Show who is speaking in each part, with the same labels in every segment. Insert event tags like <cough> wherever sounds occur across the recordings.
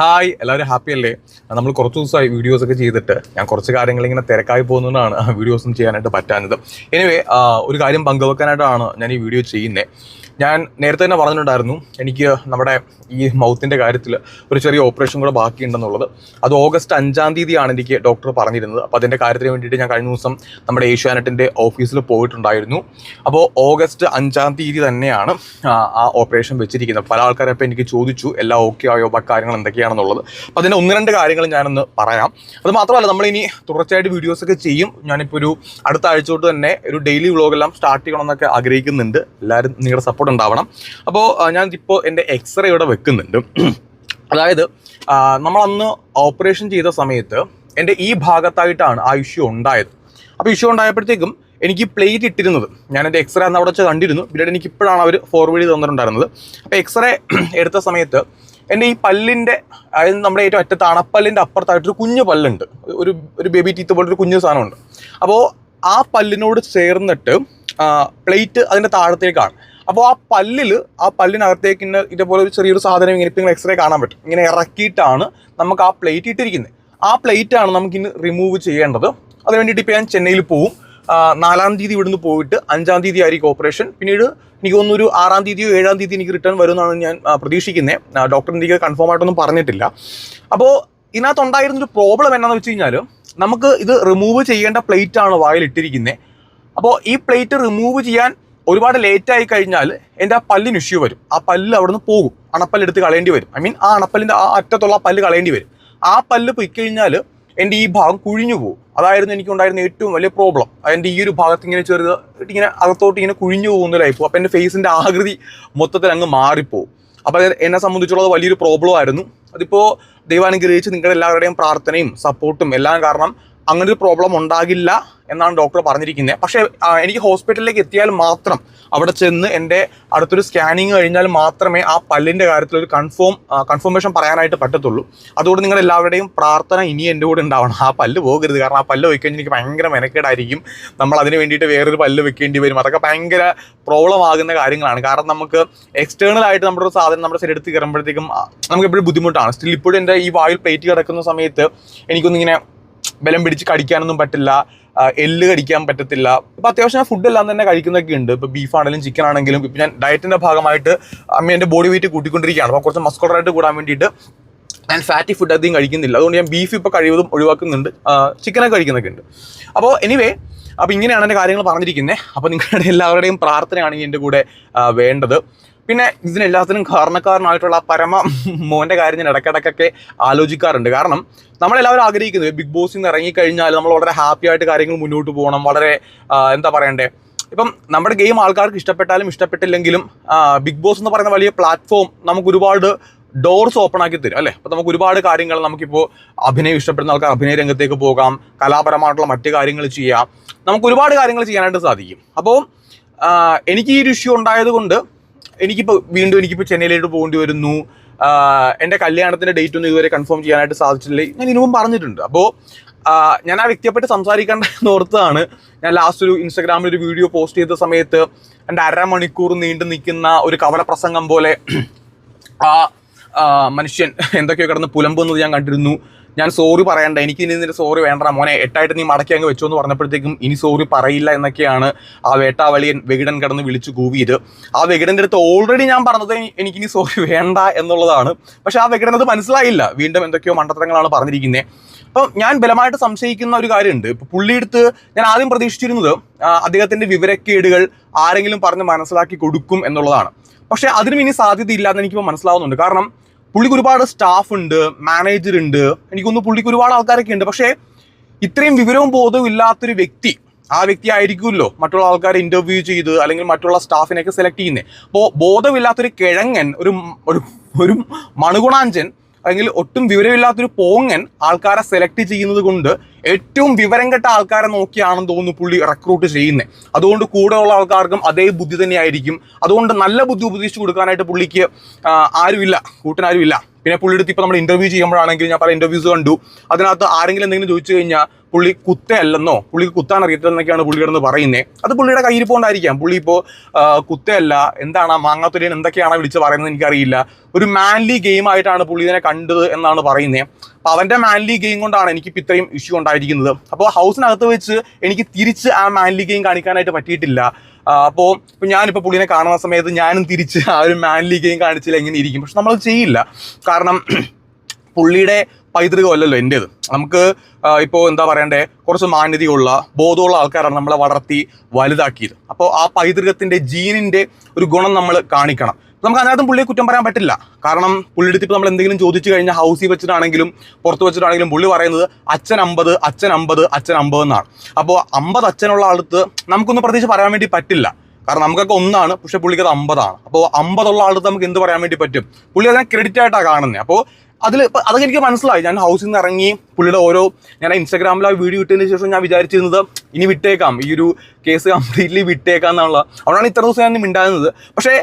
Speaker 1: Hi എല്ലാവരും happy അല്ലേ? നമ്മൾ കുറച്ച് ദിവസമായി വീഡിയോസ് ഒക്കെ ചെയ്തിട്ട് ഞാൻ കുറച്ച് കാര്യങ്ങൾ ഇങ്ങനെ തിരക്കായി പോകുന്നതുകൊണ്ടാണ് വീഡിയോസും ചെയ്യാനായിട്ട് പറ്റാഞ്ഞത്. എനിവേ ഒരു കാര്യം പങ്കുവെക്കാനായിട്ടാണ് ഞാൻ ഈ വീഡിയോ ചെയ്യുന്നത് ഞാൻ നേരത്തെ തന്നെ പറഞ്ഞിട്ടുണ്ടായിരുന്നു എനിക്ക് നമ്മുടെ ഈ മൗത്തിന്റെ കാര്യത്തിൽ ഒരു ചെറിയ ഓപ്പറേഷൻ കൂടെ ബാക്കിയുണ്ടെന്നുള്ളത്. അത് ഓഗസ്റ്റ് അഞ്ചാം തീയതിയാണ് എനിക്ക് ഡോക്ടർ പറഞ്ഞിരുന്നത്. അപ്പോൾ അതിന്റെ കാര്യത്തിന് വേണ്ടിയിട്ട് ഞാൻ കഴിഞ്ഞ ദിവസം നമ്മുടെ ഏഷ്യാനെറ്റിന്റെ ഓഫീസിൽ പോയിട്ടുണ്ടായിരുന്നു. അപ്പോൾ ഓഗസ്റ്റ് അഞ്ചാം തീയതി തന്നെയാണ് ആ, ഓപ്പറേഷൻ വെച്ചിരിക്കുന്നത്. പല ആൾക്കാരെ അപ്പോൾ എനിക്ക് ചോദിച്ചു എല്ലാം ഓക്കെ ആയോ? കാര്യങ്ങൾ എന്തൊക്കെയാണെന്നുള്ളത്? അപ്പോൾ അതിന്റെ ഒന്ന് രണ്ട് കാര്യങ്ങൾ ഞാനൊന്ന് പറയാം. അത് മാത്രമല്ല നമ്മളിനി തുടർച്ചയായിട്ട് വീഡിയോസൊക്കെ ചെയ്യും. ഞാനിപ്പോൾ ഒരു അടുത്ത ആഴ്ച തൊട്ട് തന്നെ ഒരു ഡെയിലി വ്ളോഗെല്ലാം സ്റ്റാർട്ട് ചെയ്യണമെന്നൊക്കെ ആഗ്രഹിക്കുന്നുണ്ട്. എല്ലാവരും നിങ്ങളുടെ സപ്പോർട്ട് ഉണ്ടാവണം. അപ്പോൾ ഞാൻ ഇപ്പോൾ എന്റെ എക്സ്റേ ഇവിടെ വെക്കുന്നുണ്ട്. അതായത് നമ്മളന്ന് ഓപ്പറേഷൻ ചെയ്ത സമയത്ത് എന്റെ ഈ ഭാഗത്തായിട്ടാണ് ആ ഇഷ്യൂ ഉണ്ടായത്. അപ്പോൾ ഇഷ്യൂ ഉണ്ടായപ്പോഴത്തേക്കും എനിക്ക് പ്ലേറ്റ് ഇട്ടിരുന്നത് ഞാൻ എന്റെ എക്സ്റേ അന്ന് അവിടെ വെച്ച് കണ്ടിരുന്നു. പിന്നീട് എനിക്ക് ഇപ്പോഴാണ് അവർ ഫോർവേഡ് ചെയ്ത് തന്നിട്ടുണ്ടായിരുന്നത്. അപ്പോൾ എക്സ്റേ എടുത്ത സമയത്ത് എന്റെ ഈ പല്ലിന്റെ അതായത് നമ്മുടെ ഏറ്റവും അറ്റത്ത് അണപ്പല്ലിന്റെ അപ്പുറത്തായിട്ടൊരു കുഞ്ഞു പല്ലുണ്ട്. ഒരു ഒരു ബേബി ടീത്ത് പോലൊരു കുഞ്ഞു സാധനമുണ്ട്. അപ്പോൾ ആ പല്ലിനോട് ചേർന്നിട്ട് പ്ലേറ്റ് അതിന്റെ താഴത്തേക്കാണ്. അപ്പോൾ ആ പല്ലിൽ ആ പല്ലിനകത്തേക്ക് ഇന്ന ഇതേപോലെ ഒരു ചെറിയൊരു സാധനം ഇങ്ങനെ ഇപ്പം എക്സ്റേ കാണാൻ പറ്റും. ഇങ്ങനെ ഇറക്കിയിട്ടാണ് നമുക്ക് ആ പ്ലേറ്റ് ഇട്ടിരിക്കുന്നത് ആ പ്ലേറ്റ് ആണ് നമുക്കിന്ന് റിമൂവ് ചെയ്യേണ്ടത്. അതിന് വേണ്ടിയിട്ട് ഇപ്പോൾ ഞാൻ ചെന്നൈയിൽ പോവും. നാലാം തീയതി ഇവിടുന്ന് പോയിട്ട് അഞ്ചാം തീയതി ആയിരിക്കും ഓപ്പറേഷൻ പിന്നീട് എനിക്ക് തോന്നുന്നു ഒരു ആറാം തീയതിയോ ഏഴാം തീയതി എനിക്ക് റിട്ടേൺ വരുമെന്നാണ് ഞാൻ പ്രതീക്ഷിക്കുന്നത് ഡോക്ടർ എനിക്ക് കൺഫേം ആയിട്ടൊന്നും പറഞ്ഞിട്ടില്ല. അപ്പോൾ ഇതിനകത്തുണ്ടായിരുന്നൊരു പ്രോബ്ലം എന്താണെന്ന് വെച്ച് കഴിഞ്ഞാൽ നമുക്ക് ഇത് റിമൂവ് ചെയ്യേണ്ട പ്ലേറ്റാണ് വായിലിട്ടിരിക്കുന്നത് അപ്പോൾ ഈ പ്ലേറ്റ് റിമൂവ് ചെയ്യാൻ ഒരുപാട് ലേറ്റ് ആയി കഴിഞ്ഞാൽ എന്റെ ആ പല്ലിന് ഇഷ്യൂ വരും. ആ പല്ല് അവിടെ നിന്ന് പോകും അണപ്പല്ലെടുത്ത് കളയേണ്ടി വരും. ഐ മീൻ ആ അണപ്പല്ലിന്റെ ആ അറ്റത്തുള്ള പല്ല് കളയേണ്ടി വരും. ആ പല്ല് പോയി കഴിഞ്ഞാൽ എന്റെ ഈ ഭാഗം കുഴിഞ്ഞു പോകും. അതായിരുന്നു എനിക്കുണ്ടായിരുന്ന ഏറ്റവും വലിയ പ്രോബ്ലം എന്റെ ഈ ഒരു ഭാഗത്ത് ഇങ്ങനെ ചെറുത് ഇങ്ങനെ അകത്തോട്ട് ഇങ്ങനെ കുഴിഞ്ഞു പോകുന്ന പോകും അപ്പോൾ എന്റെ ഫേസിന്റെ ആകൃതി മൊത്തത്തിൽ അങ്ങ് മാറിപ്പോവും. അപ്പോൾ എന്നെ സംബന്ധിച്ചുള്ളത് വലിയൊരു പ്രോബ്ലം ആയിരുന്നു. അതിപ്പോൾ ദൈവാനുഗ്രഹിച്ച് നിങ്ങളുടെ എല്ലാവരുടെയും പ്രാർത്ഥനയും സപ്പോർട്ടും എല്ലാം കാരണം അങ്ങനെ ഒരു പ്രോബ്ലം ഉണ്ടാകില്ല എന്നാണ് ഡോക്ടർ പറഞ്ഞിരിക്കുന്നത് പക്ഷേ എനിക്ക് ഹോസ്പിറ്റലിലേക്ക് എത്തിയാൽ മാത്രം അവിടെ ചെന്ന് എന്റെ അടുത്തൊരു സ്കാനിങ് കഴിഞ്ഞാൽ മാത്രമേ ആ പല്ലിന്റെ കാര്യത്തിൽ ഒരു കൺഫേം കൺഫർമേഷൻ പറയാനായിട്ട് പറ്റത്തുള്ളൂ. അതുകൊണ്ട് നിങ്ങൾ എല്ലാവരുടെയും പ്രാർത്ഥന ഇനി എന്റെ കൂടെ ഉണ്ടാവണം. ആ പല്ല് പോകരുത്. കാരണം ആ പല്ല് പോയി എനിക്ക് ഭയങ്കര മെനക്കേടായിരിക്കും. നമ്മൾ അതിന് വേണ്ടിയിട്ട് വേറൊരു പല്ല് വെക്കേണ്ടി വരും. അതൊക്കെ ഭയങ്കര പ്രോബ്ലം ആകുന്ന കാര്യങ്ങളാണ്. കാരണം നമുക്ക് എക്സ്റ്റേണൽ ആയിട്ട് നമ്മുടെ ഒരു സാധനം നമ്മുടെ ശരീരത്തിൽ കയറുമ്പോഴത്തേക്കും നമുക്ക് എപ്പോഴും ബുദ്ധിമുട്ടാണ്. സ്റ്റിൽ ഇപ്പോഴും എന്റെ ഈ വായിൽ പ്ലേറ്റ് കിടക്കുന്ന സമയത്ത് എനിക്കൊന്നിങ്ങനെ ബലം പിടിച്ച് കടിക്കാനൊന്നും പറ്റില്ല. എല്ല് കടിക്കാൻ പറ്റത്തില്ല. ഇപ്പൊ അത്യാവശ്യം ഞാൻ ഫുഡ് എല്ലാം തന്നെ കഴിക്കുന്നൊക്കെ ഉണ്ട്. ഇപ്പൊ ബീഫ് ആണെങ്കിലും ചിക്കൻ ആണെങ്കിലും ഇപ്പൊ ഞാൻ ഡയറ്റിന്റെ ഭാഗമായിട്ട് അമ്മ എന്റെ ബോഡി വെയിറ്റ് കൂട്ടിക്കൊണ്ടിരിക്കുകയാണ്. അപ്പോൾ കുറച്ച് മസ്കുലറായിട്ട് കൂടാൻ വേണ്ടിയിട്ട് ഞാൻ ഫാറ്റി ഫുഡ് അധികം കഴിക്കുന്നില്ല. അതുകൊണ്ട് ഞാൻ ബീഫ് ഇപ്പോൾ കഴിവതും ഒഴിവാക്കുന്നുണ്ട്. ചിക്കനൊക്കെ കഴിക്കുന്നൊക്കെ ഉണ്ട്. അപ്പോൾ എനിവേ അപ്പോൾ ഇങ്ങനെയാണ് എന്റെ കാര്യങ്ങൾ പറഞ്ഞിരിക്കുന്നത് അപ്പോൾ നിങ്ങളുടെ എല്ലാവരുടെയും പ്രാർത്ഥനയാണ് എന്റെ കൂടെ വേണ്ടത്. പിന്നെ ഇതിനെല്ലാത്തിനും കാരണക്കാരനായിട്ടുള്ള പരമ മോന്റെ കാര്യം ഞാൻ ഇടയ്ക്കിടയ്ക്കൊക്കെ ആലോചിക്കാറുണ്ട്. കാരണം നമ്മളെല്ലാവരും ആഗ്രഹിക്കുന്നത് ബിഗ് ബോസിൽ നിന്ന് ഇറങ്ങിക്കഴിഞ്ഞാൽ നമ്മൾ വളരെ ഹാപ്പി ആയിട്ട് കാര്യങ്ങൾ മുന്നോട്ട് പോകണം വളരെ എന്താ പറയണ്ടേ? ഇപ്പം നമ്മുടെ ഗെയിം ആൾക്കാർക്ക് ഇഷ്ടപ്പെട്ടാലും ഇഷ്ടപ്പെട്ടില്ലെങ്കിലും ബിഗ് ബോസ് എന്ന് പറയുന്ന വലിയ പ്ലാറ്റ്ഫോം നമുക്ക് ഒരുപാട് ഡോർസ് ഓപ്പൺ ആക്കി തരും അല്ലേ? അപ്പം നമുക്ക് ഒരുപാട് കാര്യങ്ങൾ നമുക്കിപ്പോൾ അഭിനയം ഇഷ്ടപ്പെടുന്ന ആൾക്കാർ അഭിനയ രംഗത്തേക്ക് പോകാം കലാപരമായിട്ടുള്ള മറ്റു കാര്യങ്ങൾ ചെയ്യാം. നമുക്ക് ഒരുപാട് കാര്യങ്ങൾ ചെയ്യാനായിട്ട് സാധിക്കും. അപ്പോൾ എനിക്ക് ഈ ഒരു ഇഷ്യൂ ഉണ്ടായത് കൊണ്ട് എനിക്കിപ്പോൾ വീണ്ടും എനിക്കിപ്പോൾ ചെന്നൈയിലോട്ട് പോകേണ്ടി വരുന്നു. എന്റെ കല്യാണത്തിന്റെ ഡേറ്റ് ഒന്നും ഇതുവരെ കൺഫേം ചെയ്യാനായിട്ട് സാധിച്ചിട്ടില്ല. ഞാൻ ഇതിനുമുമ്പ് പറഞ്ഞിട്ടുണ്ട്. അപ്പോൾ ഞാൻ ആ വ്യക്തിയെപ്പറ്റി സംസാരിക്കേണ്ട ഓർത്തതാണ്. ഞാൻ ലാസ്റ്റ് ഒരു ഇൻസ്റ്റാഗ്രാമിൽ ഒരു വീഡിയോ പോസ്റ്റ് ചെയ്ത സമയത്ത് എന്റെ അരമണിക്കൂർ നീണ്ടു നിൽക്കുന്ന ഒരു കവല പ്രസംഗം പോലെ ആ, മനുഷ്യൻ എന്തൊക്കെയോ കിടന്ന് പുലമ്പുന്നത് ഞാൻ കണ്ടിരുന്നു. ഞാൻ സോറി പറയണ്ട. എനിക്ക് ഇനി നിന്റെ സോറി വേണ്ട മോനെ എട്ടായിട്ട് നീ മടക്കി അങ്ങ് വെച്ചോ എന്ന് പറഞ്ഞപ്പോഴത്തേക്കും ഇനി സോറി പറയില്ല എന്നൊക്കെയാണ് ആ വേട്ടാവളിയൻ വെകിടൻ കടന്ന് വിളിച്ചു കൂവിയത്. ആ വെകിടന്റെ അടുത്ത് ഓൾറെഡി ഞാൻ പറഞ്ഞത് എനിക്കിനി സോറി വേണ്ട എന്നുള്ളതാണ്. പക്ഷെ ആ വെകിടൻ അത് മനസ്സിലായില്ല. വീണ്ടും എന്തൊക്കെയോ മണ്ടത്തരങ്ങളാണ് പറഞ്ഞിരിക്കുന്നത് അപ്പം ഞാൻ ബലമായിട്ട് സംശയിക്കുന്ന ഒരു കാര്യമുണ്ട്. ഇപ്പം പുള്ളിയെടുത്ത് ഞാൻ ആദ്യം പ്രതീക്ഷിച്ചിരുന്നത് അദ്ദേഹത്തിന്റെ വിവരക്കേടുകൾ ആരെങ്കിലും പറഞ്ഞ് മനസ്സിലാക്കി കൊടുക്കും എന്നുള്ളതാണ്. പക്ഷേ അതിനും ഇനി സാധ്യതയില്ല എന്ന് എനിക്കിപ്പോൾ മനസ്സിലാവുന്നുണ്ട്. കാരണം പുള്ളിക്ക് ഒരുപാട് സ്റ്റാഫ് ഉണ്ട് മാനേജർ ഉണ്ട്. എനിക്കൊന്ന് പുള്ളിക്ക് ഒരുപാട് ആൾക്കാരൊക്കെ ഉണ്ട്. പക്ഷേ ഇത്രയും വിവരവും ബോധവും ഇല്ലാത്തൊരു വ്യക്തി ആ വ്യക്തി ആയിരിക്കുമല്ലോ മറ്റുള്ള ആൾക്കാരെ ഇന്റർവ്യൂ ചെയ്ത് അല്ലെങ്കിൽ മറ്റുള്ള സ്റ്റാഫിനെയൊക്കെ സെലക്ട് ചെയ്യുന്നത് അപ്പോൾ ബോധമില്ലാത്തൊരു കിഴങ്ങൻ ഒരു ഒരു മണുഗുണാഞ്ചൻ അല്ലെങ്കിൽ ഒട്ടും വിവരമില്ലാത്തൊരു പോങ്ങൻ ആൾക്കാരെ സെലക്ട് ചെയ്യുന്നത് കൊണ്ട് ഏറ്റവും വിവരം കെട്ട ആൾക്കാരെ നോക്കിയാണെന്ന് തോന്നുന്നു പുള്ളി റിക്രൂട്ട് ചെയ്യുന്നത് അതുകൊണ്ട് കൂടെയുള്ള ആൾക്കാർക്കും അതേ ബുദ്ധി തന്നെയായിരിക്കും. അതുകൊണ്ട് നല്ല ബുദ്ധി ഉപദേശിച്ചു കൊടുക്കാനായിട്ട് പുള്ളിക്ക് ആരുമില്ല കൂട്ടിനാരുമില്ല. പിന്നെ പുള്ളിയുടെ അടുത്ത് ഇപ്പോൾ നമ്മൾ ഇന്റർവ്യൂ ചെയ്യുമ്പോഴാണെങ്കിൽ ഞാൻ പല ഇന്റർവ്യൂസ് കണ്ടു. അതിനകത്ത് ആരെങ്കിലും എന്തെങ്കിലും ചോദിച്ചു കഴിഞ്ഞാൽ പുള്ളി കുത്തയല്ലെന്നോ പുള്ളിക്ക് കുത്താൻ അറിയത്തില്ലെന്നൊക്കെയാണ് പുള്ളിയുടെ പറയുന്നത് അത് പുള്ളിയുടെ കയ്യിരിപ്പോണ്ടായിരിക്കാം പുള്ളി ഇപ്പോൾ കുത്തയല്ല എന്താണ് ആ മാങ്ങാത്തുരിയൻ എന്തൊക്കെയാണ് വിളിച്ച് പറയുന്നത് എനിക്കറിയില്ല. ഒരു മാൻലി ഗെയിം ആയിട്ടാണ് പുള്ളി ഇതിനെ കണ്ടത് എന്നാണ് പറയുന്നത് അപ്പോൾ അവന്റെ മാൻലി ഗെയിം കൊണ്ടാണ് എനിക്ക് ഇത്രയും ഇഷ്യൂ ഉണ്ടായിരിക്കുന്നത്. അപ്പോൾ ഹൗസിനകത്ത് വെച്ച് എനിക്ക് തിരിച്ച് ആ മാൻലി ഗെയിം കാണിക്കാനായിട്ട് പറ്റിയിട്ടില്ല. അപ്പോൾ ഇപ്പോൾ ഞാനിപ്പോൾ പുള്ളിനെ കാണുന്ന സമയത്ത് ഞാനും തിരിച്ച് ആ ഒരു മാൻലി ഗെയിം കാണിച്ചില്ല എങ്ങനെ ഇരിക്കും. പക്ഷെ നമ്മളത് ചെയ്യില്ല. കാരണം <clears throat> പുള്ളിയുടെ പൈതൃകമല്ലല്ലോ എന്റേത് നമുക്ക് ഇപ്പോൾ എന്താ പറയണ്ടേ? കുറച്ച് മാന്യതയുള്ള ബോധമുള്ള ആൾക്കാരാണ് നമ്മളെ വളർത്തി വലുതാക്കിയത്. അപ്പോൾ ആ പൈതൃകത്തിന്റെ ജീനിന്റെ ഒരു ഗുണം നമ്മൾ കാണിക്കണം. നമുക്ക് അതിനകത്തും പുള്ളിയെ കുറ്റം പറയാൻ പറ്റില്ല. കാരണം പുള്ളിയുടെ ഇപ്പോൾ നമ്മൾ എന്തെങ്കിലും ചോദിച്ചു കഴിഞ്ഞാൽ ഹൗസിൽ വെച്ചിട്ടാണെങ്കിലും പുറത്ത് വെച്ചിട്ടാണെങ്കിലും പുള്ളി പറയുന്നത് അച്ഛൻ അമ്പത് അച്ഛൻ അമ്പത് അച്ഛൻ അമ്പത് എന്നാണ്. അപ്പോൾ അമ്പത് അച്ഛനുള്ള അടുത്ത് നമുക്കൊന്നും പ്രത്യേകിച്ച് പറയാൻ വേണ്ടി പറ്റില്ല. കാരണം നമുക്കൊക്കെ ഒന്നാണ് പക്ഷെ പുള്ളിക്ക് അത് അമ്പതാണ്. അപ്പോൾ അമ്പതുള്ള ആളുടെ നമുക്ക് എന്ത് പറയാൻ വേണ്ടി പറ്റും? പുള്ളി അതിനെ ക്രെഡിറ്റ് ആയിട്ടാണ് കാണുന്നത്. അപ്പോൾ അതിൽ അതൊക്കെ എനിക്ക് മനസ്സിലായി. ഞാൻ ഹൗസിൽ നിന്ന് ഇറങ്ങി പുള്ളിയുടെ ഓരോ ഞാൻ ഇൻസ്റ്റാഗ്രാമിൽ ആ വീഡിയോ ഇട്ടതിന് ശേഷം ഞാൻ വിചാരിച്ചിരുന്നത് ഇനി വിട്ടേക്കാം. ഈ ഒരു കേസ് കംപ്ലീറ്റ്ലി വിട്ടേക്കാം എന്നുള്ള അവിടെയാണ് ഇത്ര ദിവസം ഞാൻ മിണ്ടാകുന്നത് പക്ഷേ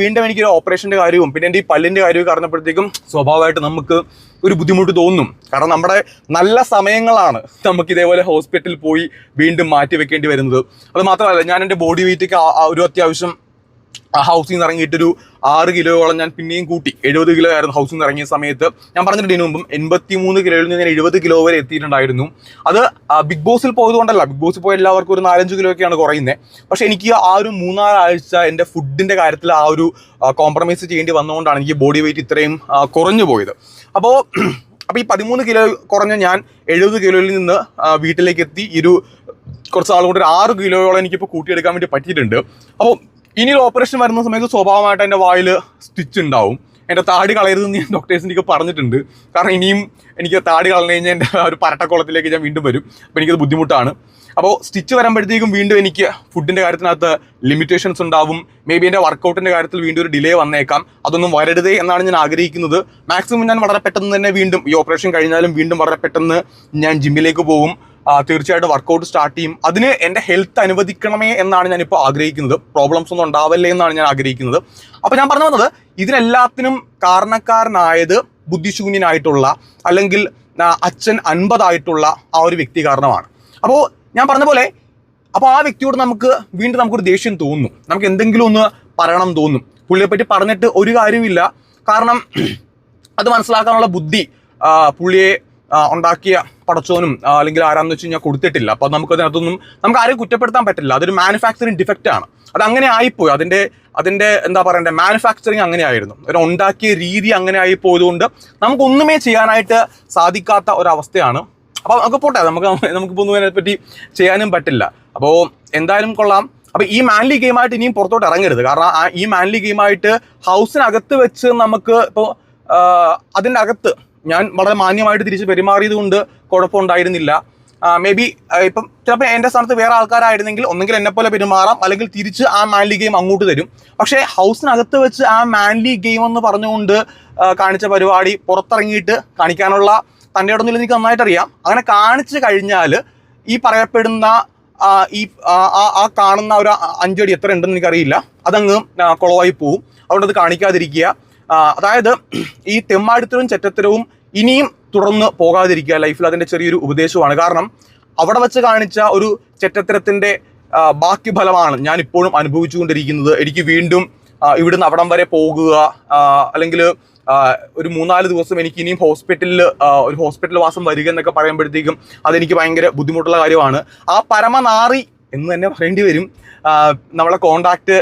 Speaker 1: വീണ്ടും എനിക്ക് ഒരു ഓപ്പറേഷന്റെ കാര്യവും പിന്നെ എന്റെ ഈ പല്ലിന്റെ കാര്യവും കാരണപ്പോഴത്തേക്കും സ്വാഭാവികമായിട്ട് നമുക്ക് ഒരു ബുദ്ധിമുട്ട് തോന്നും. കാരണം നമ്മുടെ നല്ല സമയങ്ങളാണ് നമുക്ക് ഇതേപോലെ ഹോസ്പിറ്റലിൽ പോയി വീണ്ടും മാറ്റി വെക്കേണ്ടി വരുന്നത്. അത് മാത്രമല്ല ഞാൻ എന്റെ ബോഡി വെയിറ്റൊക്കെ ഒരു അത്യാവശ്യം ഹൗസിൽ നിന്ന് ഇറങ്ങിയിട്ടൊരു ആറ് കിലോയോളം ഞാൻ പിന്നെയും കൂട്ടി. എഴുപത് കിലോ ആയിരുന്നു ഹൗസിൽ നിന്ന് ഇറങ്ങിയ സമയത്ത്. ഞാൻ പറഞ്ഞിട്ടുണ്ട് മുമ്പും എൺപത്തി മൂന്ന് കിലോയിൽ നിന്ന് ഞാൻ എഴുപത് കിലോ വരെ എത്തിയിട്ടുണ്ടായിരുന്നു. അത് ബിഗ് ബോസിൽ പോയതുകൊണ്ടല്ല ബിഗ് ബോസിൽ പോയ എല്ലാവർക്കും ഒരു നാലഞ്ച് കിലോ ഒക്കെയാണ് കുറയുന്നത് പക്ഷെ എനിക്ക് ആ ഒരു മൂന്നാലാഴ്ച എന്റെ ഫുഡിന്റെ കാര്യത്തിൽ ആ ഒരു കോംപ്രമൈസ് ചെയ്യേണ്ടി വന്നുകൊണ്ടാണ് എനിക്ക് ബോഡി വെയിറ്റ് ഇത്രയും കുറഞ്ഞു പോയത്. അപ്പോൾ അപ്പോൾ ഈ പതിമൂന്ന് കിലോ കുറഞ്ഞ ഞാൻ എഴുപത് കിലോയിൽ നിന്ന് വീട്ടിലേക്ക് എത്തി. ഈ ഒരു കുറച്ച് നാളുകൊണ്ട് കൊണ്ട് ഒരു ആറ് കിലോയോളം എനിക്കിപ്പോൾ കൂട്ടിയെടുക്കാൻ വേണ്ടി പറ്റിയിട്ടുണ്ട്. അപ്പോൾ ഇനി ഓപ്പറേഷൻ വരുന്ന സമയത്ത് സ്വാഭാവികമായിട്ട് എന്റെ വായിൽ സ്റ്റിച്ച് ഉണ്ടാവും. എന്റെ താടി കളയരുതെന്ന് ഞാൻ ഡോക്ടേഴ്സ് എനിക്ക് പറഞ്ഞിട്ടുണ്ട്. കാരണം ഇനിയും എനിക്ക് താടി കളഞ്ഞു കഴിഞ്ഞാൽ എന്റെ ഒരു പരട്ടക്കുളത്തിലേക്ക് ഞാൻ വീണ്ടും വരും. അപ്പോൾ എനിക്കത് ബുദ്ധിമുട്ടാണ്. അപ്പോൾ സ്റ്റിച്ച് വരുമ്പോഴത്തേക്കും വീണ്ടും എനിക്ക് ഫുഡിന്റെ കാര്യത്തിനകത്ത് ലിമിറ്റേഷൻസ് ഉണ്ടാവും. മേ ബി എന്റെ വർക്കൗട്ടിന്റെ കാര്യത്തിൽ വീണ്ടും ഒരു ഡിലേ വന്നേക്കാം. അതൊന്നും വരരുതേ എന്നാണ് ഞാൻ ആഗ്രഹിക്കുന്നത്. മാക്സിമം ഞാൻ വളരെ പെട്ടെന്ന് തന്നെ വീണ്ടും ഈ ഓപ്പറേഷൻ കഴിഞ്ഞാലും വീണ്ടും വളരെ പെട്ടെന്ന് ഞാൻ ജിമ്മിലേക്ക് പോകും. തീർച്ചയായിട്ടും വർക്കൗട്ട് സ്റ്റാർട്ട് ചെയ്യും. അതിന് എന്റെ ഹെൽത്ത് അനുവദിക്കണമേ എന്നാണ് ഞാനിപ്പോൾ ആഗ്രഹിക്കുന്നത്. പ്രോബ്ലംസ് ഒന്നും ഉണ്ടാവല്ലേ എന്നാണ് ഞാൻ ആഗ്രഹിക്കുന്നത്. അപ്പോൾ ഞാൻ പറഞ്ഞു വന്നത് ഇതിനെല്ലാത്തിനും കാരണക്കാരനായത് ബുദ്ധിശൂന്യനായിട്ടുള്ള അല്ലെങ്കിൽ അച്ഛൻ അൻപതായിട്ടുള്ള ആ ഒരു വ്യക്തി കാരണമാണ്. അപ്പോൾ ഞാൻ പറഞ്ഞ പോലെ അപ്പോൾ ആ വ്യക്തിയോട് നമുക്ക് വീണ്ടും നമുക്കൊരു ദേഷ്യം തോന്നും. നമുക്ക് എന്തെങ്കിലും ഒന്ന് പറയണം തോന്നും. പുള്ളിയെ പറ്റി പറഞ്ഞിട്ട് ഒരു കാര്യമില്ല കാരണം അത് മനസ്സിലാക്കാനുള്ള ബുദ്ധി പുള്ളിയെ ഉണ്ടാക്കിയ പടച്ചോനും അല്ലെങ്കിൽ ആരാന്ന് വെച്ച് കഴിഞ്ഞാൽ കൊടുത്തിട്ടില്ല. അപ്പോൾ നമുക്ക് അതിനകത്തൊന്നും നമുക്ക് ആരെയും കുറ്റപ്പെടുത്താൻ പറ്റില്ല. അതൊരു മാനുഫാക്ചറിങ് ഡിഫക്റ്റ് ആണ്. അത് അങ്ങനെ ആയിപ്പോയി. അതിന്റെ അതിന്റെ എന്താ പറയണ്ടേ? മാനുഫാക്ചറിങ് അങ്ങനെ ആയിരുന്നു. ഒരു ഉണ്ടാക്കിയ രീതി അങ്ങനെ ആയി പോയതുകൊണ്ട് നമുക്കൊന്നുമേ ചെയ്യാനായിട്ട് സാധിക്കാത്ത ഒരവസ്ഥയാണ്. അപ്പോൾ നമുക്ക് പോട്ടെ. നമുക്ക് നമുക്കിപ്പോൾ ഒന്നും അതിനെപ്പറ്റി ചെയ്യാനും പറ്റില്ല. അപ്പോൾ എന്തായാലും കൊള്ളാം. അപ്പോൾ ഈ മാൻലി ഗെയിമായിട്ട് ഇനിയും പുറത്തോട്ട് ഇറങ്ങരുത്. കാരണം ഈ മാൻലി ഗെയിമായിട്ട് ഹൗസിനകത്ത് വെച്ച് നമുക്ക് ഇപ്പോൾ അതിന്റെ അകത്ത് ഞാൻ വളരെ മാന്യമായിട്ട് തിരിച്ച് പെരുമാറിയത് കൊണ്ട് കുഴപ്പമുണ്ടായിരുന്നില്ല മേ ബി ഇപ്പം ചിലപ്പോൾ എന്റെ സ്ഥാനത്ത് വേറെ ആൾക്കാരായിരുന്നെങ്കിൽ ഒന്നെങ്കിൽ എന്നെ പോലെ പെരുമാറാം അല്ലെങ്കിൽ തിരിച്ച് ആ മാൻലി ഗെയിം അങ്ങോട്ട് തരും. പക്ഷേ ഹൗസിനകത്ത് വെച്ച് ആ മാൻലി ഗെയിം എന്ന് പറഞ്ഞുകൊണ്ട് കാണിച്ച പരിപാടി പുറത്തിറങ്ങിയിട്ട് കാണിക്കാനുള്ള തന്റെ ഇടന്നില്ല നന്നായിട്ട് അറിയാം അങ്ങനെ കാണിച്ചു കഴിഞ്ഞാൽ ഈ പറയപ്പെടുന്ന ഈ ആ, കാണുന്ന ഒരു അഞ്ചടി എത്ര ഉണ്ടെന്ന് എനിക്കറിയില്ല. അതങ്ങ് കുളവായി പോവും. അതുകൊണ്ട് അത് കാണിക്കാതിരിക്കുക. അതായത് ഈ തെമ്മാടിത്തരവും ചെറ്റത്തരവും ഇനിയും തുടർന്ന് പോകാതിരിക്കുക ലൈഫിൽ അതിന്റെ ചെറിയൊരു ഉപദേശമാണ് കാരണം അവിടെ വെച്ച് കാണിച്ച ഒരു ചെറ്റത്തരത്തിന്റെ ബാക്കി ഫലമാണ് ഞാൻ ഇപ്പോഴും അനുഭവിച്ചുകൊണ്ടിരിക്കുന്നത്. എനിക്ക് വീണ്ടും ഇവിടുന്ന് അവിടം വരെ പോകുക അല്ലെങ്കിൽ ഒരു മൂന്നാൽ ദിവസം എനിക്ക് ഇനിയും ഹോസ്പിറ്റലിൽ ഒരു ഹോസ്പിറ്റൽ വാസം വരിക എന്നൊക്കെ പറയുമ്പോഴത്തേക്കും അതെനിക്ക് ഭയങ്കര ബുദ്ധിമുട്ടുള്ള കാര്യമാണ്. ആ പരമനാറി എന്ന് തന്നെ പറയേണ്ടി വരും. നമ്മളെ കോണ്ടാക്ട്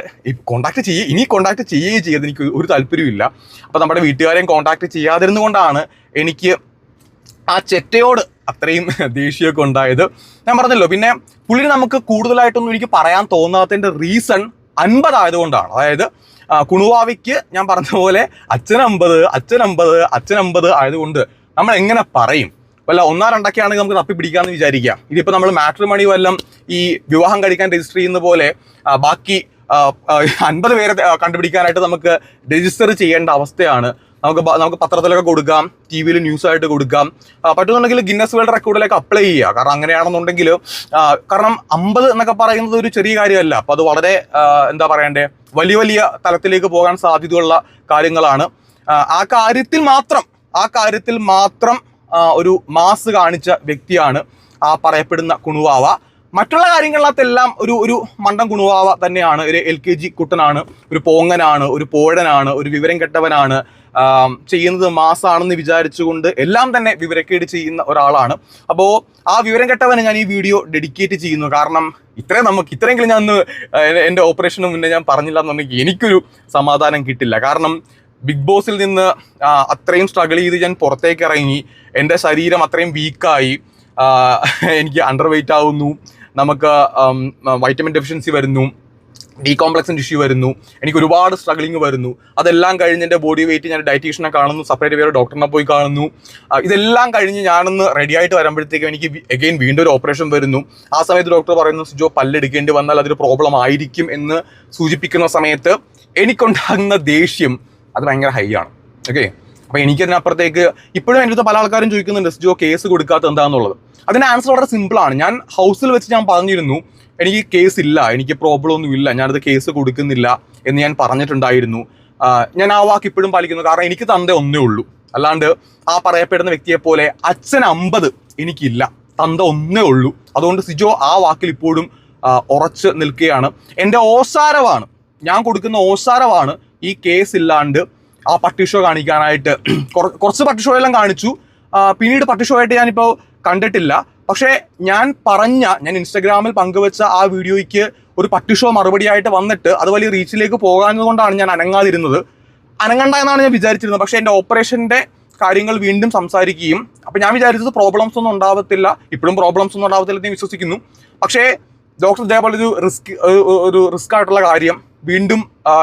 Speaker 1: കോണ്ടാക്ട് ചെയ്യുക ഇനി കോണ്ടാക്ട് ചെയ്യുകയും ചെയ്യത് എനിക്ക് ഒരു താല്പര്യമില്ല അപ്പോൾ നമ്മുടെ വീട്ടുകാരെയും കോണ്ടാക്ട് ചെയ്യാതിരുന്നു കൊണ്ടാണ് എനിക്ക് ആ ചെറ്റയോട് അത്രയും ദേഷ്യമൊക്കെ ഉണ്ടായത്. ഞാൻ പറഞ്ഞല്ലോ പിന്നെ പുള്ളിന് നമുക്ക് കൂടുതലായിട്ടൊന്നും എനിക്ക് പറയാൻ തോന്നാത്തതിന്റെ റീസൺ അൻപതായതുകൊണ്ടാണ്. അതായത് കുണുവാവിക്ക് ഞാൻ പറഞ്ഞ പോലെ അച്ഛൻ അമ്പത് അച്ഛൻ അമ്പത് അച്ഛൻ അമ്പത് ആയതുകൊണ്ട് നമ്മൾ എങ്ങനെ പറയും? വല്ല ഒന്നാ രണ്ടൊക്കെ ആണെങ്കിൽ നമുക്ക് തപ്പി പിടിക്കാമെന്ന് വിചാരിക്കാം ഇതിപ്പോൾ നമ്മൾ മാട്രിമണി വല്ലം ഈ വിവാഹം കഴിക്കാൻ രജിസ്റ്റർ ചെയ്യുന്ന പോലെ ബാക്കി അൻപത് പേരെ കണ്ടുപിടിക്കാനായിട്ട് നമുക്ക് രജിസ്റ്റർ ചെയ്യേണ്ട അവസ്ഥയാണ്. നമുക്ക് നമുക്ക് പത്രത്തിലൊക്കെ കൊടുക്കാം ടി വിയിൽ ന്യൂസ് ആയിട്ട് കൊടുക്കാം. പറ്റുന്നുണ്ടെങ്കിൽ ഗിന്നസ് വേൾഡ് റെക്കോർഡിലേക്ക് അപ്ലൈ ചെയ്യുക. കാരണം അങ്ങനെയാണെന്നുണ്ടെങ്കിൽ കാരണം അമ്പത് എന്നൊക്കെ പറയുന്നത് ഒരു ചെറിയ കാര്യമല്ല. അപ്പോൾ അത് വളരെ എന്താ പറയണ്ടേ വലിയ വലിയ തലത്തിലേക്ക് പോകാൻ സാധ്യതയുള്ള കാര്യങ്ങളാണ്. ആ, കാര്യത്തിൽ മാത്രം ആ കാര്യത്തിൽ മാത്രം ഒരു മാസ് കാണിച്ച വ്യക്തിയാണ് ആ പറയപ്പെടുന്ന കുണുവാവ. മറ്റുള്ള കാര്യങ്ങളിനകത്തെല്ലാം ഒരു ഒരു മണ്ടം കുണുവാവ തന്നെയാണ്. ഒരു എൽ കെ ജി കുട്ടനാണ് ഒരു പോങ്ങനാണ് ഒരു പോഴനാണ് ഒരു വിവരം കെട്ടവനാണ് ചെയ്യുന്നത് മാസാണെന്ന് വിചാരിച്ചുകൊണ്ട് എല്ലാം തന്നെ വിവരക്കേട് ചെയ്യുന്ന ഒരാളാണ്. അപ്പോൾ ആ വിവരം കെട്ടവന് ഞാൻ ഈ വീഡിയോ ഡെഡിക്കേറ്റ് ചെയ്യുന്നു. കാരണം ഇത്രയും നമുക്ക് ഇത്രയെങ്കിലും ഞാൻ എന്റെ ഓപ്പറേഷന് മുന്നേ ഞാൻ പറഞ്ഞില്ല എന്നുണ്ടെങ്കിൽ എനിക്കൊരു സമാധാനം കിട്ടില്ല. കാരണം ബിഗ് ബോസിൽ നിന്ന് അത്രയും സ്ട്രഗിൾ ചെയ്ത് ഞാൻ പുറത്തേക്ക് ഇറങ്ങി. എന്റെ ശരീരം അത്രയും വീക്കായി എനിക്ക് അണ്ടർ വെയിറ്റ് ആവുന്നു. നമുക്ക് വൈറ്റമിൻ ഡെഫിഷ്യൻസി വരുന്നു. ഡി കോംപ്ലക്സിന്റെ ഇഷ്യൂ വരുന്നു. എനിക്ക് ഒരുപാട് സ്ട്രഗ്ലിങ് വരുന്നു. അതെല്ലാം കഴിഞ്ഞ് എന്റെ ബോഡി വെയിറ്റ് ഞാൻ ഡയറ്റീഷ്യനെ കാണുന്നു. സെപ്പറേറ്റ് വേറെ ഡോക്ടറിനെ പോയി കാണുന്നു. ഇതെല്ലാം കഴിഞ്ഞ് ഞാനൊന്ന് റെഡി ആയിട്ട് വരുമ്പോഴത്തേക്കും എനിക്ക് എഗെയിൻ വീണ്ടും ഒരു ഓപ്പറേഷൻ വരുന്നു. ആ സമയത്ത് ഡോക്ടർ പറയുന്നു സുജോ പല്ലെടുക്കേണ്ടി വന്നാൽ അതൊരു പ്രോബ്ലം ആയിരിക്കും എന്ന് സൂചിപ്പിക്കുന്ന സമയത്ത് എനിക്കുണ്ടാകുന്ന ദേഷ്യം അത് ഭയങ്കര ഹൈ ആണ്. ഓക്കെ അപ്പൊ എനിക്കതിനപ്പുറത്തേക്ക് ഇപ്പോഴും എന്റെ അടുത്ത് പല ആൾക്കാരും ചോദിക്കുന്നുണ്ട് സിജോ കേസ് കൊടുക്കാത്ത എന്താന്നുള്ളത്? അതിന്റെ ആൻസർ വളരെ സിമ്പിൾ ആണ്. ഞാൻ ഹൗസിൽ വെച്ച് ഞാൻ പറഞ്ഞിരുന്നു എനിക്ക് കേസ് ഇല്ല എനിക്ക് പ്രോബ്ലം ഒന്നും ഇല്ല ഞാനത് കേസ് കൊടുക്കുന്നില്ല എന്ന് ഞാൻ പറഞ്ഞിട്ടുണ്ടായിരുന്നു. ഞാൻ ആ വാക്ക് ഇപ്പോഴും പാലിക്കുന്നു. കാരണം എനിക്ക് തന്ത ഒന്നേ ഉള്ളൂ. അല്ലാണ്ട് ആ പറയപ്പെടുന്ന വ്യക്തിയെ പോലെ അച്ഛൻ അമ്പത് എനിക്കില്ല. തന്ത ഒന്നേ ഉള്ളൂ. അതുകൊണ്ട് സിജോ ആ വാക്കിൽ ഇപ്പോഴും ഉറച്ച് നിൽക്കുകയാണ്. എന്റെ ഓസാരമാണ് ഞാൻ കൊടുക്കുന്ന ഓസാരമാണ് ഈ കേസ് ഇല്ലാണ്ട് ആ പട്ടി ഷോ കാണിക്കാനായിട്ട് കുറച്ച് പട്ടി ഷോ എല്ലാം കാണിച്ചു. പിന്നീട് പട്ടി ഷോ ആയിട്ട് ഞാനിപ്പോൾ കണ്ടിട്ടില്ല. പക്ഷേ ഞാൻ പറഞ്ഞ ഞാൻ ഇൻസ്റ്റഗ്രാമിൽ പങ്കുവെച്ച ആ വീഡിയോയ്ക്ക് ഒരു പട്ടി ഷോ മറുപടിയായിട്ട് വന്നിട്ട് അത് വലിയ റീച്ചിലേക്ക് പോകാഞ്ഞതുകൊണ്ടാണ് ഞാൻ അനങ്ങാതിരുന്നത്. അനങ്ങണ്ട എന്നാണ് ഞാൻ വിചാരിച്ചിരുന്നത്. പക്ഷേ എന്റെ ഓപ്പറേഷന്റെ കാര്യങ്ങൾ വീണ്ടും സംസാരിക്കുകയും അപ്പം ഞാൻ വിചാരിച്ചത് പ്രോബ്ലംസ് ഒന്നും ഉണ്ടാവത്തില്ല. ഇപ്പോഴും പ്രോബ്ലംസ് ഒന്നും ഉണ്ടാവത്തില്ല എന്ന് വിശ്വസിക്കുന്നു. പക്ഷേ ഡോക്ടർ ഇതേപോലെ ഒരു റിസ്ക് ഒരു റിസ്ക് ആയിട്ടുള്ള കാര്യം വീണ്ടും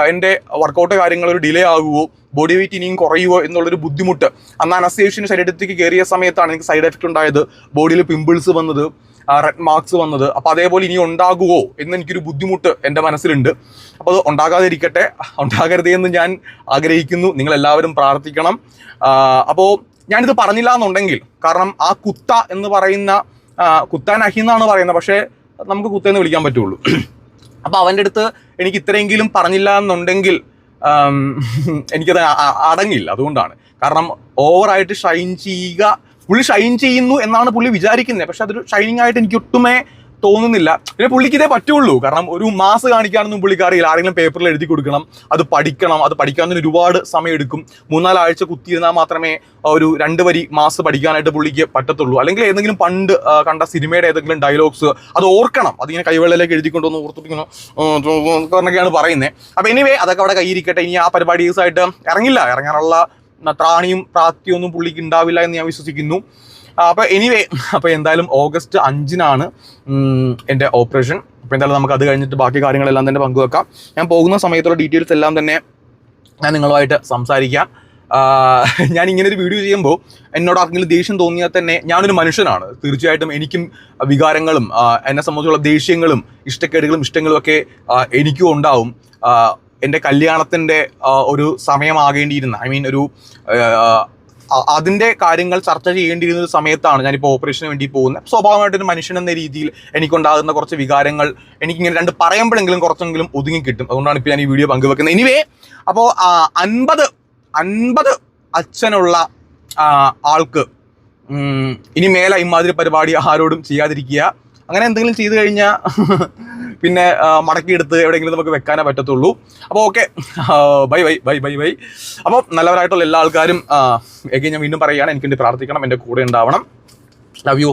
Speaker 1: എന്റെ വർക്കൗട്ട് കാര്യങ്ങൾ ഒരു ഡിലേ ആകുമോ ബോഡി വെയിറ്റ് ഇനിയും കുറയുമോ എന്നുള്ളൊരു ബുദ്ധിമുട്ട്. അന്ന് അനസ്തേഷ്യന് ശരീരത്തേക്ക് കയറിയ സമയത്താണ് എനിക്ക് സൈഡ് എഫക്റ്റ് ഉണ്ടായത്. ബോഡിയിൽ പിമ്പിൾസ് വന്നത് റെഡ് മാർക്സ് വന്നത്. അപ്പോൾ അതേപോലെ ഇനി ഉണ്ടാകുമോ എന്ന് എനിക്കൊരു ബുദ്ധിമുട്ട് എന്റെ മനസ്സിലുണ്ട്. അപ്പോൾ അത് ഉണ്ടാകാതിരിക്കട്ടെ. ഉണ്ടാകരുതേ എന്ന് ഞാൻ ആഗ്രഹിക്കുന്നു. നിങ്ങൾ എല്ലാവരും പ്രാർത്ഥിക്കണം അപ്പോൾ ഞാനിത് പറഞ്ഞില്ല എന്നുണ്ടെങ്കിൽ കാരണം ആ കുത്ത എന്ന് പറയുന്ന കുത്താൻ അഹി എന്നാണ് പറയുന്നത്. പക്ഷേ നമുക്ക് കുത്തെന്ന് വിളിക്കാൻ പറ്റുള്ളൂ. അപ്പോൾ അവന്റെ അടുത്ത് എനിക്ക് ഇത്രയെങ്കിലും പറഞ്ഞില്ല എന്നുണ്ടെങ്കിൽ എനിക്കത് അടങ്ങില്ല. അതുകൊണ്ടാണ്. കാരണം ഓവറായിട്ട് ഷൈൻ ചെയ്യുക പുള്ളി ഷൈൻ ചെയ്യുന്നു എന്നാണ് പുള്ളി വിചാരിക്കുന്നത്. പക്ഷെ അതൊരു ഷൈനിങ് ആയിട്ട് എനിക്ക് ഒട്ടുമേ തോന്നുന്നില്ല. പിന്നെ പുള്ളിക്ക് ഇതേ പറ്റുള്ളൂ. കാരണം ഒരു മാസ് കാണിക്കാനൊന്നും പുള്ളിക്ക് അറിയില്ല. ആരെങ്കിലും പേപ്പറിൽ എഴുതി കൊടുക്കണം അത് പഠിക്കണം അത് പഠിക്കാൻ തന്നെ ഒരുപാട് സമയം എടുക്കും മൂന്നാലാഴ്ച കുത്തിയിരുന്നാൽ മാത്രമേ ഒരു രണ്ട് വരി മാസ് പഠിക്കാനായിട്ട് പുള്ളിക്ക് പറ്റത്തുള്ളൂ. അല്ലെങ്കിൽ ഏതെങ്കിലും പണ്ട് കണ്ട സിനിമയുടെ ഏതെങ്കിലും ഡയലോഗ്സ് അത് ഓർക്കണം. അതിങ്ങനെ കൈവെള്ളയിലേക്ക് എഴുതിക്കൊണ്ടൊന്ന് ഓർത്തിട്ടിങ്ങനെ എന്നൊക്കെയാണ് പറയുന്നത് അപ്പം എനിവേ അതൊക്കെ അവിടെ കയ്യിരിക്കട്ടെ ഇനി ആ പരിപാടീസായിട്ട് ഇറങ്ങില്ല. ഇറങ്ങാനുള്ള ത്രാണിയും പ്രാപ്തിയൊന്നും പുള്ളിക്ക് ഉണ്ടാവില്ല എന്ന് ഞാൻ വിശ്വസിക്കുന്നു. ആ, അപ്പൊ എനിവേ അപ്പോൾ എന്തായാലും ഓഗസ്റ്റ് അഞ്ചിനാണ് എന്റെ ഓപ്പറേഷൻ അപ്പോൾ എന്തായാലും നമുക്ക് അത് കഴിഞ്ഞിട്ട് ബാക്കി കാര്യങ്ങളെല്ലാം തന്നെ പങ്കുവെക്കാം. ഞാൻ പോകുന്ന സമയത്തുള്ള ഡീറ്റെയിൽസ് എല്ലാം തന്നെ ഞാൻ നിങ്ങളുമായിട്ട് സംസാരിക്കാം. ഞാൻ ഇങ്ങനെ ഒരു വീഡിയോ ചെയ്യുമ്പോൾ എന്നോട് ആർക്കെങ്കിലും ദേഷ്യം തോന്നിയാൽ തന്നെ ഞാനൊരു മനുഷ്യനാണ്. തീർച്ചയായിട്ടും എനിക്കും വികാരങ്ങളും എന്നെ സംബന്ധിച്ചുള്ള ദേഷ്യങ്ങളും ഇഷ്ടക്കേടുകളും ഇഷ്ടങ്ങളും ഒക്കെ എനിക്കും ഉണ്ടാവും. എന്റെ കല്യാണത്തിന്റെ ഒരു സമയമാകേണ്ടിയിരുന്ന ഐ മീൻ ഒരു അതിന്റെ കാര്യങ്ങൾ ചർച്ച ചെയ്യേണ്ടിയിരുന്ന സമയത്താണ് ഞാനിപ്പോൾ ഓപ്പറേഷന് വേണ്ടി പോകുന്നത്. സ്വാഭാവികമായിട്ട് ഒരു മനുഷ്യൻ എന്ന രീതിയിൽ എനിക്കുണ്ടാകുന്ന കുറച്ച് വികാരങ്ങൾ എനിക്കിങ്ങനെ രണ്ട് പറയുമ്പോഴെങ്കിലും കുറച്ചെങ്കിലും ഒതുങ്ങി കിട്ടും. അതുകൊണ്ടാണ് ഇപ്പോൾ ഞാൻ ഈ വീഡിയോ പങ്കുവെക്കുന്നത്. എനിവേ അപ്പോൾ അൻപത് അൻപത് അച്ഛനുള്ള ആൾക്ക് ഇനി മേലെ ഇമാതിരി പരിപാടി ആരോടും ചെയ്യാതിരിക്കുക. അങ്ങനെ എന്തെങ്കിലും ചെയ്തു കഴിഞ്ഞാൽ പിന്നെ മടക്കി മടക്കിയെടുത്ത് എവിടെയെങ്കിലും നമുക്ക് വെക്കാനേ പറ്റത്തുള്ളൂ. അപ്പോൾ okay bye bye bye bye bye. അപ്പോൾ നല്ലവരായിട്ടുള്ള എല്ലാ ആൾക്കാരും എങ്കിൽ ഞാൻ വീണ്ടും പറയുകയാണ്. എനിക്ക് വേണ്ടി പ്രാർത്ഥിക്കണം. എന്റെ കൂടെ ഉണ്ടാവണം. Love you